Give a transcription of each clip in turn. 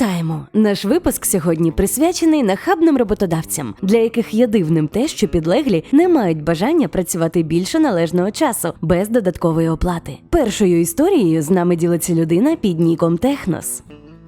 Вітаємо! Наш випуск сьогодні присвячений нахабним роботодавцям, для яких є дивним те, що підлеглі не мають бажання працювати більше належного часу без додаткової оплати. Першою історією з нами ділиться людина під ніком Технос.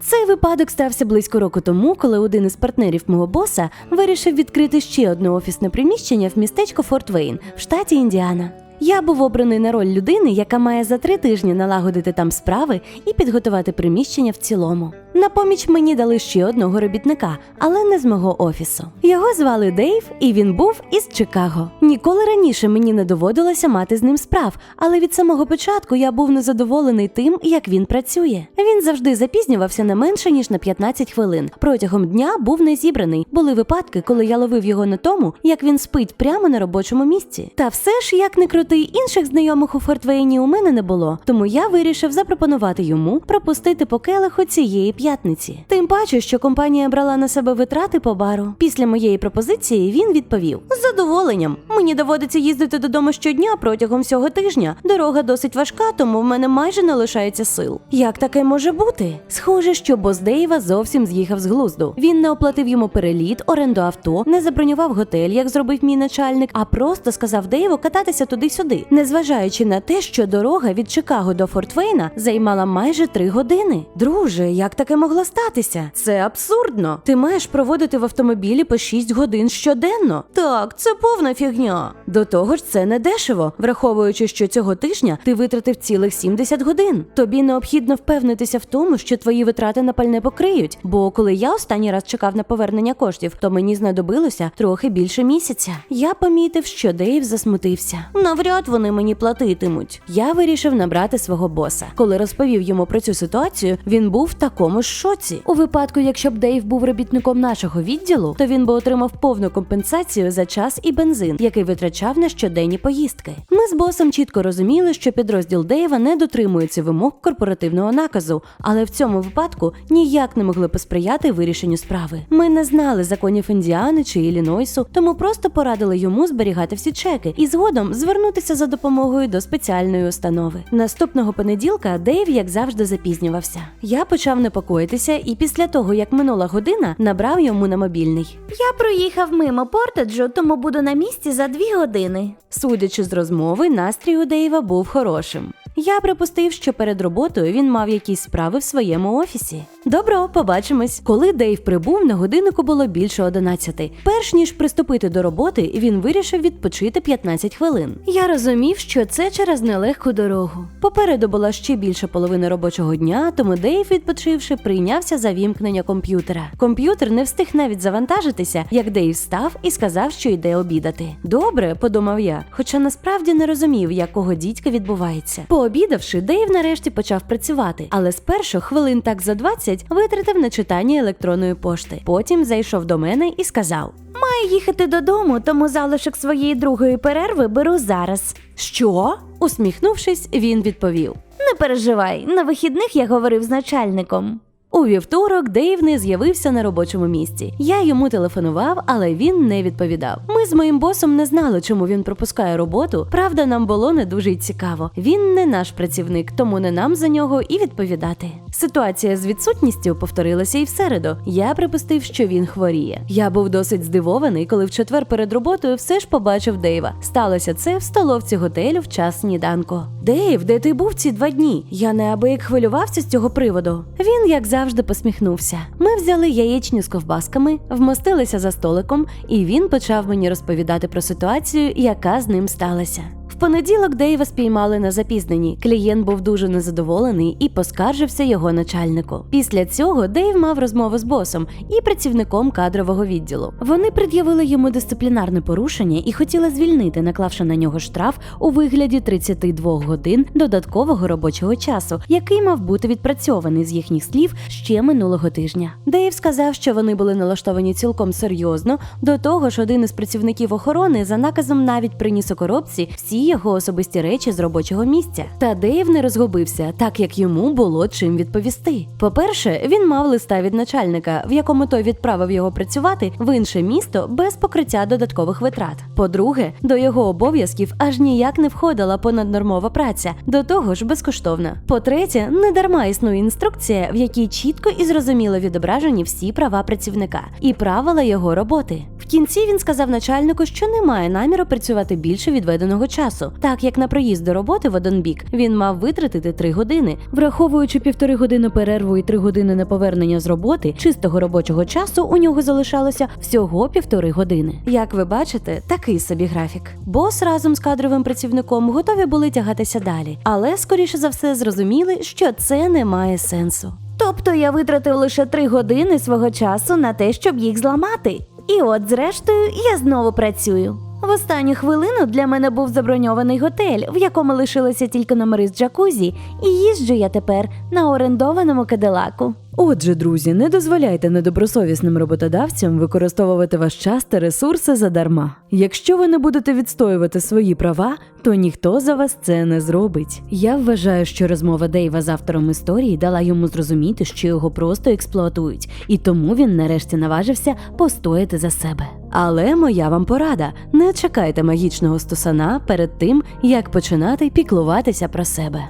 Цей випадок стався близько року тому, коли один із партнерів мого боса вирішив відкрити ще одне офісне приміщення в містечко Форт Вейн в штаті Індіана. Я був обраний на роль людини, яка має за три тижні налагодити там справи і підготувати приміщення в цілому. На поміч мені дали ще одного робітника, але не з мого офісу. Його звали Дейв, і він був із Чикаго. Ніколи раніше мені не доводилося мати з ним справ, але від самого початку я був незадоволений тим, як він працює. Він завжди запізнювався не менше ніж на 15 хвилин. Протягом дня був не зібраний. Були випадки, коли я ловив його на тому, як він спить прямо на робочому місці. Та все ж, як не крути, інших знайомих у Фортвейні у мене не було. Тому я вирішив запропонувати йому пропустити по келиху цієї п'ятниці. Тим паче, що компанія брала на себе витрати по бару. Після моєї пропозиції він відповів: з задоволенням. Мені доводиться їздити додому щодня протягом всього тижня. Дорога досить важка, тому в мене майже не лишається сил. Як таке може бути? Схоже, що бос Дейва зовсім з'їхав з глузду. Він не оплатив йому переліт, оренду авто, не забронював готель, як зробив мій начальник, а просто сказав Дейву кататися туди-сюди, незважаючи на те, що дорога від Чикаго до Фортвейна займала майже три години. Друже, як таке могло статися? Це абсурдно. Ти маєш проводити в автомобілі по 6 годин щоденно. Так, це повна фігня. До того ж, це не дешево, враховуючи, що цього тижня ти витратив цілих 70 годин. Тобі необхідно впевнитися в тому, що твої витрати на пальне покриють. Бо коли я останній раз чекав на повернення коштів, то мені знадобилося трохи більше місяця. Я помітив, що Дейв засмутився. Навряд вони мені платитимуть. Я вирішив набрати свого боса. Коли розповів йому про цю ситуацію, він був в такому шоці. У випадку, якщо б Дейв був робітником нашого відділу, то він би отримав повну компенсацію за час і бензин, який витрачав на щоденні поїздки. Ми з босом чітко розуміли, що підрозділ Дейва не дотримується вимог корпоративного наказу, але в цьому випадку ніяк не могли посприяти вирішенню справи. Ми не знали законів Індіани чи Іллінойсу, тому просто порадили йому зберігати всі чеки і згодом звернутися за допомогою до спеціальної установи. Наступного понеділка Дейв, як завжди, запізнювався. Я почав непокоїтися, і після того, як минула година, набрав йому на мобільний. Я проїхав мимо Портеджу, тому буду на місці за дві години. Судячи з розмови, настрій у Дейва був хорошим. Я припустив, що перед роботою він мав якісь справи в своєму офісі. Добро, побачимось. Коли Дейв прибув, на годиннику було більше 11. Перш ніж приступити до роботи, він вирішив відпочити 15 хвилин. Я розумів, що це через нелегку дорогу. Попереду була ще більша половина робочого дня, тому Дейв, відпочивши, прийнявся за вімкнення комп'ютера. Комп'ютер не встиг навіть завантажитися, як Дейв став і сказав, що йде обідати. Добре, подумав я, хоча насправді не розумів, якого дідька відбувається. Пообідавши, Дейв нарешті почав працювати, але спершу хвилин так за 20 витратив на читання електронної пошти. Потім зайшов до мене і сказав: Маю їхати додому, тому залишок своєї другої перерви беру зараз. Що? Усміхнувшись, він відповів. Не переживай, на вихідних я говорив з начальником. У вівторок Дейв не з'явився на робочому місці. Я йому телефонував, але він не відповідав. Ми з моїм босом не знали, чому він пропускає роботу. Правда, нам було не дуже й цікаво. Він не наш працівник, тому не нам за нього і відповідати. Ситуація з відсутністю повторилася і в середу. Я припустив, що він хворіє. Я був досить здивований, коли в четвер перед роботою все ж побачив Дейва. Сталося це в столовці готелю в час сніданку. Дейв, де ти був ці два дні? Я неабияк хвилювався з цього приводу. Він, як завжди, посміхнувся. Ми взяли яєчню з ковбасками, вмостилися за столиком, і він почав мені розповідати про ситуацію, яка з ним сталася. Понеділок Дейва спіймали на запізненні. Клієнт був дуже незадоволений і поскаржився його начальнику. Після цього Дейв мав розмову з босом і працівником кадрового відділу. Вони пред'явили йому дисциплінарне порушення і хотіли звільнити, наклавши на нього штраф у вигляді 32 годин додаткового робочого часу, який мав бути відпрацьований з їхніх слів ще минулого тижня. Дейв сказав, що вони були налаштовані цілком серйозно. До того ж, один із працівників охорони за наказом навіть приніс у коробці всі його особисті речі з робочого місця. Та Дейв не розгубився, так як йому було чим відповісти. По-перше, він мав листа від начальника, в якому той відправив його працювати в інше місто без покриття додаткових витрат. По-друге, до його обов'язків аж ніяк не входила понаднормова праця, до того ж безкоштовна. По-третє, не дарма існує інструкція, в якій чітко і зрозуміло відображені всі права працівника і правила його роботи. Кінці він сказав начальнику, що не має наміру працювати більше відведеного часу, так як на проїзд до роботи в один бік він мав витратити три години, враховуючи півтори години перерву і три години на повернення з роботи, чистого робочого часу у нього залишалося всього півтори години. Як ви бачите, такий собі графік. Бос разом з кадровим працівником готові були тягатися далі, але скоріше за все зрозуміли, що це не має сенсу. Тобто я витратив лише три години свого часу на те, щоб їх зламати. І от, зрештою, я знову працюю. В останню хвилину для мене був заброньований готель, в якому лишилися тільки номери з джакузі, і їжджу я тепер на орендованому кадилаку. Отже, друзі, не дозволяйте недобросовісним роботодавцям використовувати ваш час та ресурси задарма. Якщо ви не будете відстоювати свої права, то ніхто за вас це не зробить. Я вважаю, що розмова Дейва з автором історії дала йому зрозуміти, що його просто експлуатують, і тому він нарешті наважився постояти за себе. Але моя вам порада: не чекайте магічного стусана перед тим, як починати піклуватися про себе.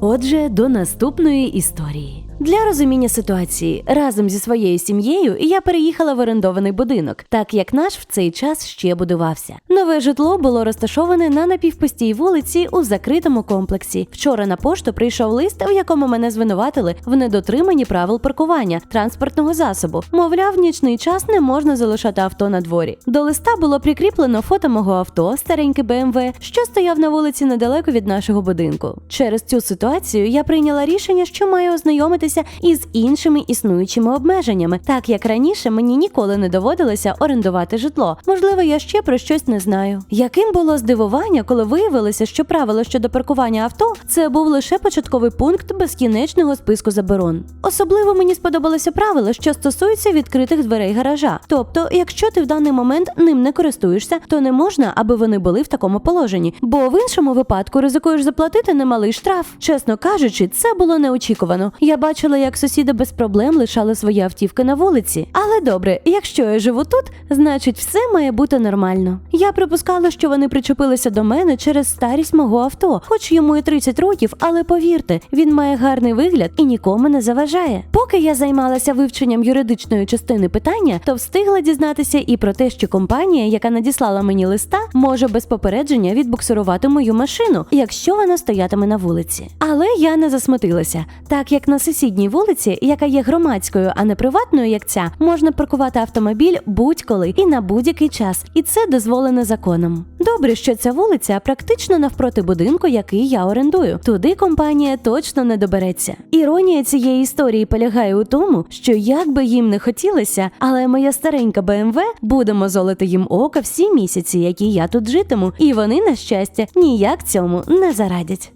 Отже, до наступної історії. Для розуміння ситуації разом зі своєю сім'єю я переїхала в орендований будинок, так як наш в цей час ще будувався. Нове житло було розташоване на напівпустій вулиці у закритому комплексі. Вчора на пошту прийшов лист, в якому мене звинуватили в недотриманні правил паркування транспортного засобу. Мовляв, в нічний час не можна залишати авто на дворі. До листа було прикріплено фото мого авто, старенький БМВ, що стояв на вулиці недалеко від нашого будинку. Через цю ситуацію я прийняла рішення, що маю ознайомитися із іншими існуючими обмеженнями, так як раніше мені ніколи не доводилося орендувати житло. Можливо, я ще про щось не знаю. Яким було здивування, коли виявилося, що правило щодо паркування авто це був лише початковий пункт безкінечного списку заборон. Особливо мені сподобалося правило, що стосується відкритих дверей гаража. Тобто, якщо ти в даний момент ним не користуєшся, то не можна, аби вони були в такому положенні, бо в іншому випадку ризикуєш заплатити немалий штраф. Чесно кажучи, це було неочікувано. Я бачила, як сусіди без проблем лишали свої автівки на вулиці. Але добре, якщо я живу тут, значить все має бути нормально. Я припускала, що вони причепилися до мене через старість мого авто, хоч йому і 30 років, але повірте, він має гарний вигляд і нікому не заважає. Поки я займалася вивченням юридичної частини питання, то встигла дізнатися і про те, що компанія, яка надіслала мені листа, може без попередження відбуксирувати мою машину, якщо вона стоятиме на вулиці. Але я не засмутилася, так як на сусідній вулиці, яка є громадською, а не приватною, як ця, можна паркувати автомобіль будь-коли і на будь-який час, і це дозволено законом. Добре, що ця вулиця практично навпроти будинку, який я орендую. Туди компанія точно не добереться. Іронія цієї історії полягає у тому, що як би їм не хотілося, але моя старенька БМВ буде мозолити їм ока всі місяці, які я тут житиму, і вони, на щастя, ніяк цьому не зарадять.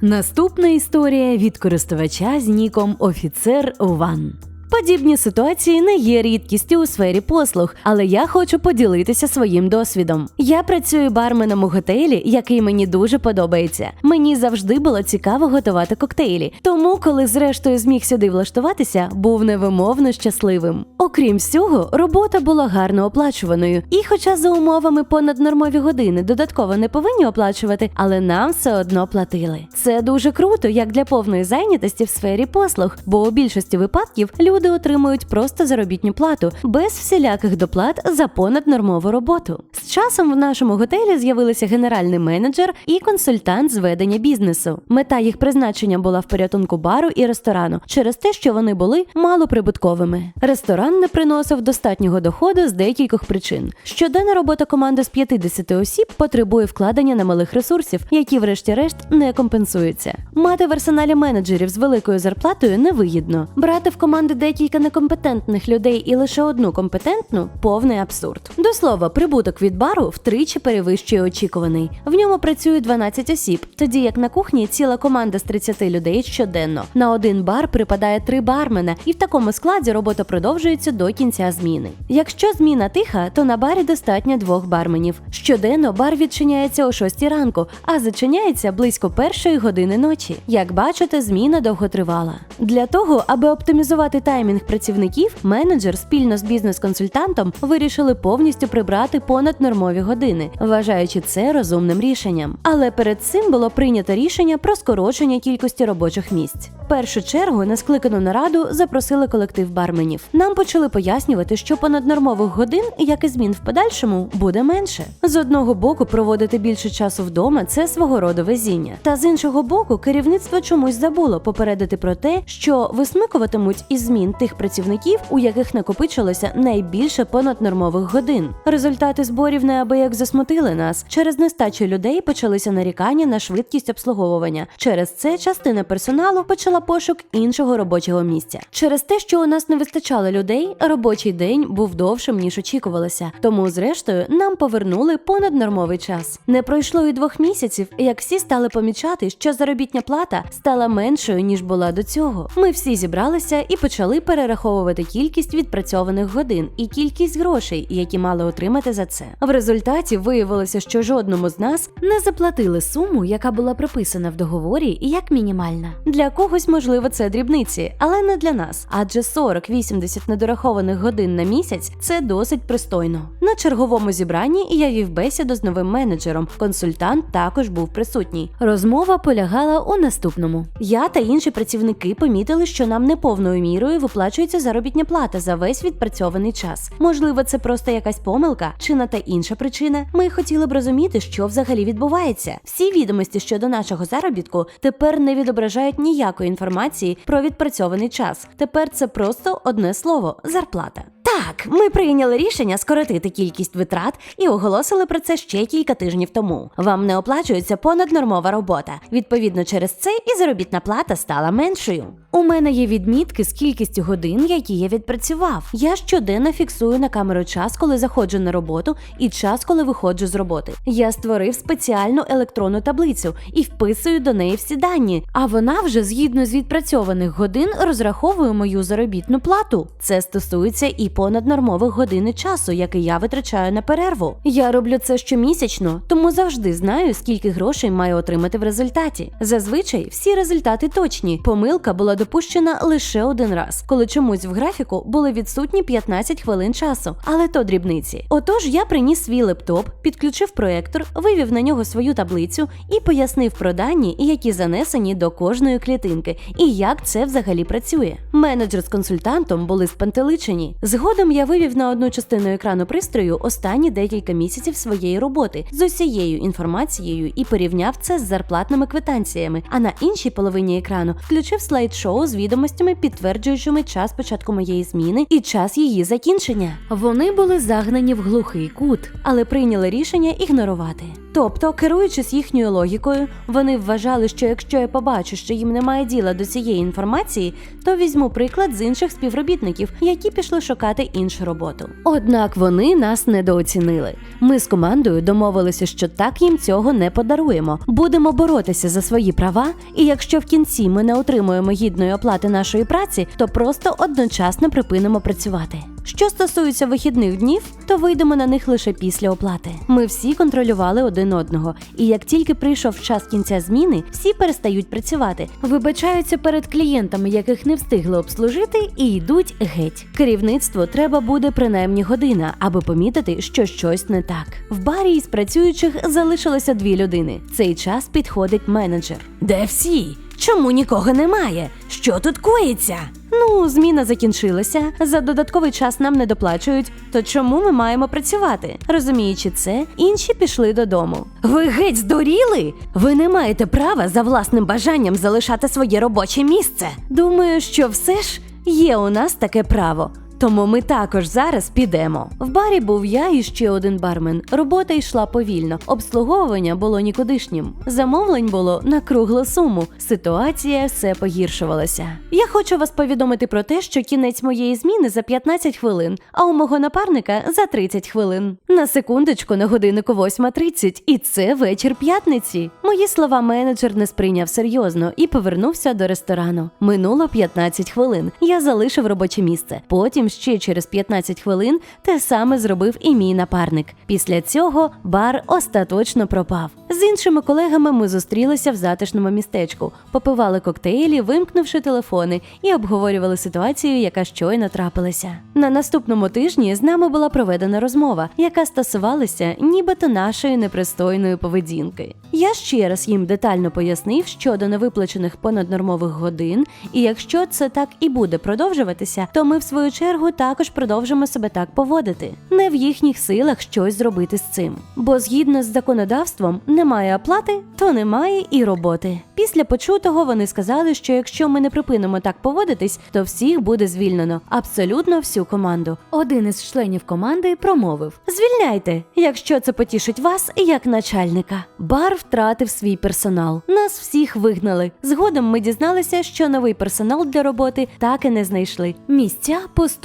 Наступна історія від користувача з ніком Офіцер Ван. Подібні ситуації не є рідкістю у сфері послуг, але я хочу поділитися своїм досвідом. Я працюю барменом у готелі, який мені дуже подобається. Мені завжди було цікаво готувати коктейлі. Тому, коли зрештою зміг сюди влаштуватися, був невимовно щасливим. Окрім всього, робота була гарно оплачуваною. І, хоча за умовами понаднормові години додатково не повинні оплачувати, але нам все одно платили. Це дуже круто, як для повної зайнятості в сфері послуг, бо у більшості випадків люди отримують просто заробітну плату без всіляких доплат за понаднормову роботу. З часом в нашому готелі з'явилися генеральний менеджер і консультант з ведення бізнесу. Мета їх призначення була в порятунку бару і ресторану через те, що вони були малоприбутковими. Ресторан не приносив достатнього доходу з декількох причин. Щоденна робота команди з 50 осіб потребує вкладення немалих ресурсів, які, врешті-решт, не компенсуються. Мати в арсеналі менеджерів з великою зарплатою невигідно. Брати в команди декілька некомпетентних людей і лише одну компетентну повний абсурд. До слова, прибуток від бару втричі перевищує очікуваний. В ньому працює 12 осіб, тоді як на кухні ціла команда з 30 людей щоденно. На один бар припадає три бармена, і в такому складі робота продовжується до кінця зміни. Якщо зміна тиха, то на барі достатньо двох барменів. Щоденно бар відчиняється о 6 ранку, а зачиняється близько першої години ночі. Як бачите, зміна довго тривала. Для того, аби оптимізувати таймінг працівників, менеджер спільно з бізнес-консультантом вирішили повністю прибрати понаднормові години, вважаючи це розумним рішенням. Але перед цим було прийнято рішення про скорочення кількості робочих місць. В першу чергу на скликану нараду запросили колектив барменів. Нам почали пояснювати, що понаднормових годин, як і змін в подальшому, буде менше. З одного боку, проводити більше часу вдома це свого роду везіння. Та з іншого боку, керівництво чомусь забуло попередити про те, що висмикуватимуть із змін тих працівників, у яких накопичилося найбільше понаднормових годин. Результати зборів неабияк засмутили нас. Через нестачу людей почалися нарікання на швидкість обслуговування. Через це частина персоналу почала пошук іншого робочого місця. Через те, що у нас не вистачало людей, робочий день був довшим ніж очікувалося. Тому, зрештою, нам повернули понаднормовий час. Не пройшло і двох місяців, як всі стали помічати, що заробітня плата стала меншою ніж була до цього. Ми всі зібралися і почали перераховувати кількість відпрацьованих годин і кількість грошей, які мали отримати за це. В результаті виявилося, що жодному з нас не заплатили суму, яка була прописана в договорі, як мінімальна. Для когось, можливо, це дрібниці, але не для нас. Адже 40-80 недорахованих годин на місяць це досить пристойно. На черговому зібранні я вів бесіду з новим менеджером. Консультант також був присутній. Розмова полягала у наступному: я та інші працівники помітили, що нам неповною мірою виплачується заробітня плата за весь відпрацьований час. Можливо, це просто якась помилка чи на та інша причина. Ми хотіли б розуміти, що взагалі відбувається. Всі відомості щодо нашого заробітку тепер не відображають ніякої інформації про відпрацьований час. Тепер це просто одне слово зарплата. Так, ми прийняли рішення скоротити кількість витрат і оголосили про це ще кілька тижнів тому. Вам не оплачується понаднормова робота. Відповідно, через це і заробітна плата стала меншою. У мене є відмітки з кількістю годин, які я відпрацював. Я щоденно фіксую на камеру час, коли заходжу на роботу, і час, коли виходжу з роботи. Я створив спеціальну електронну таблицю і вписую до неї всі дані. А вона вже згідно з відпрацьованих годин розраховує мою заробітну плату. Це стосується і понаднормових годин часу, який я витрачаю на перерву. Я роблю це щомісячно, тому завжди знаю, скільки грошей маю отримати в результаті. Зазвичай всі результати точні. Помилка була допущена лише один раз, коли чомусь в графіку були відсутні 15 хвилин часу, але то дрібниці. Отож, я приніс свій лептоп, підключив проектор, вивів на нього свою таблицю і пояснив про дані, які занесені до кожної клітинки, і як це взагалі працює. Менеджер з консультантом були спантеличені. Згодом я вивів на одну частину екрану пристрою останні декілька місяців своєї роботи з усією інформацією і порівняв це з зарплатними квитанціями. А на іншій половині екрану включив слайд-шоу з відомостями, підтверджуючими час початку моєї зміни і час її закінчення. Вони були загнані в глухий кут, але прийняли рішення ігнорувати. Тобто, керуючись їхньою логікою, вони вважали, що якщо я побачу, що їм немає діла до цієї інформації, то візьму приклад з інших співробітників, які пішли шукати іншу роботу. Однак вони нас недооцінили. Ми з командою домовилися, що так їм цього не подаруємо. Будемо боротися за свої права, і якщо в кінці ми не отримуємо гідної оплати нашої праці, то просто одночасно припинимо працювати. Що стосується вихідних днів, то вийдемо на них лише після оплати. Ми всі контролювали один одного, і як тільки прийшов час кінця зміни, всі перестають працювати, вибачаються перед клієнтами, яких не встигли обслужити, і йдуть геть. Керівництву треба буде принаймні година, аби помітити, що щось не так. В барі із працюючих залишилося дві людини. Цей час підходить менеджер. Де всі? Чому нікого немає? Що тут коїться? Ну, зміна закінчилася. За додатковий час нам не доплачують. То чому ми маємо працювати? Розуміючи це, інші пішли додому. Ви геть здуріли? Ви не маєте права за власним бажанням залишати своє робоче місце. Думаю, що все ж є у нас таке право. Тому ми також зараз підемо. В барі був я і ще один бармен. Робота йшла повільно, обслуговування було нікудишнім. Замовлень було на круглу суму. Ситуація все погіршувалася. Я хочу вас повідомити про те, що кінець моєї зміни за 15 хвилин, а у мого напарника за 30 хвилин. На секундочку на годиннику 8.30, і це вечір п'ятниці. Мої слова менеджер не сприйняв серйозно і повернувся до ресторану. Минуло 15 хвилин. Я залишив робоче місце. Потім ще через 15 хвилин те саме зробив і мій напарник. Після цього бар остаточно пропав. З іншими колегами ми зустрілися в затишному містечку, попивали коктейлі, вимкнувши телефони, і обговорювали ситуацію, яка щойно трапилася. На наступному тижні з нами була проведена розмова, яка стосувалася нібито нашої непристойної поведінки. Я ще раз їм детально пояснив щодо невиплачених понаднормових годин, і якщо це так і буде продовжуватися, то ми в свою чергу також продовжимо себе так поводити. Не в їхніх силах щось зробити з цим. Бо згідно з законодавством немає оплати, то немає і роботи. Після почутого вони сказали, що якщо ми не припинимо так поводитись, то всіх буде звільнено абсолютно всю команду. Один із членів команди промовив: Звільняйте, якщо це потішить вас як начальника. Бар втратив свій персонал. Нас всіх вигнали. Згодом ми дізналися, що новий персонал для роботи так і не знайшли. Місця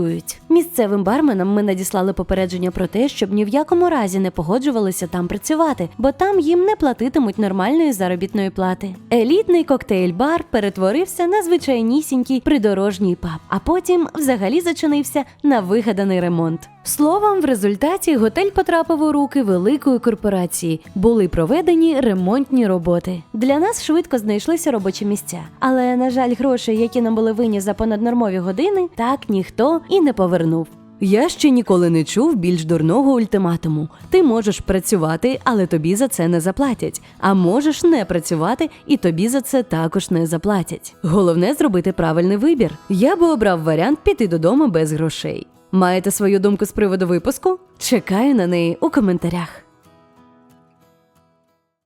пустують. Місцевим барменам ми надіслали попередження про те, щоб ні в якому разі не погоджувалися там працювати, бо там їм не платитимуть нормальної заробітної плати. Елітний коктейль-бар перетворився на звичайнісінький придорожній паб, а потім взагалі зачинився на вигаданий ремонт. Словом, в результаті готель потрапив у руки великої корпорації. Були проведені ремонтні роботи. Для нас швидко знайшлися робочі місця, але на жаль, гроші, які нам були винні за понаднормові години, так ніхто і не повернув. Я ще ніколи не чув більш дурного ультиматуму. Ти можеш працювати, але тобі за це не заплатять. А можеш не працювати, і тобі за це також не заплатять. Головне зробити правильний вибір. Я би обрав варіант піти додому без грошей. Маєте свою думку з приводу випуску? Чекаю на неї у коментарях.